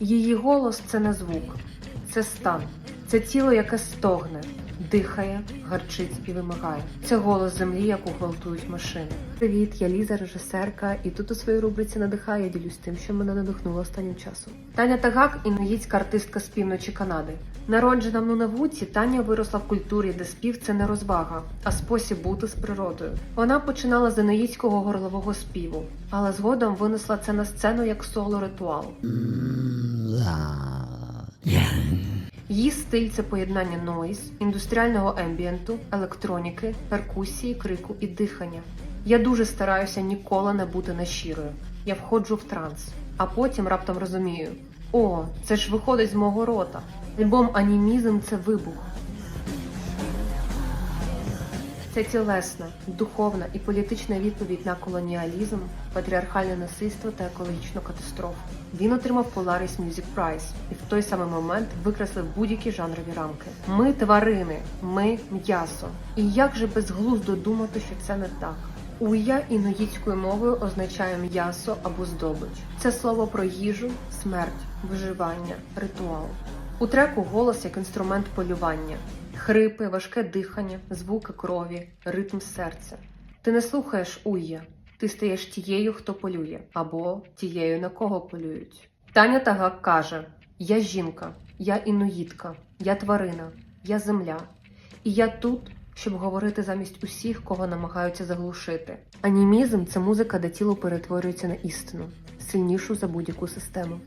Її голос це не звук, це стан, це тіло, яке стогне, дихає, гарчить і вимагає. Це голос землі, яку гвалтують машини. Привіт, я Ліза, режисерка, і тут у своїй рубриці надихає ділюсь тим, що мене надихнуло останнім часом. Таня Тагак інуїтська артистка з півночі Канади. Народжена в Нунавуці, Таня виросла в культурі, де спів це не розвага, а спосіб бути з природою. Вона починала з інуїтського горлового співу, але згодом винесла це на сцену як соло-ритуал. Її стиль це поєднання нойз, індустріального ембієнту, електроніки, перкусії, крику і дихання. Я дуже стараюся ніколи не бути нещирою. Я входжу в транс, а потім раптом розумію: о, це ж виходить з мого рота. Альбом анімізм це вибух. Це тілесна, духовна і політична відповідь на колоніалізм, патріархальне насильство та екологічну катастрофу. Він отримав Polaris Music Prize і в той самий момент викреслив будь-які жанрові рамки. Ми тварини, ми м'ясо. І як же безглуздо думати, що це не так? Уя інуїтською мовою означає м'ясо або здобич. Це слово про їжу, смерть, виживання, ритуал. У треку голос як інструмент полювання, хрипи, важке дихання, звуки крові, ритм серця. Ти не слухаєш уя, ти стаєш тією, хто полює, або тією, на кого полюють. Таня Тагак каже: Я жінка, я інуїтка, я тварина, я земля. І я тут, щоб говорити замість усіх, кого намагаються заглушити. Анімізм це музика, де тіло перетворюється на істину, сильнішу за будь-яку систему.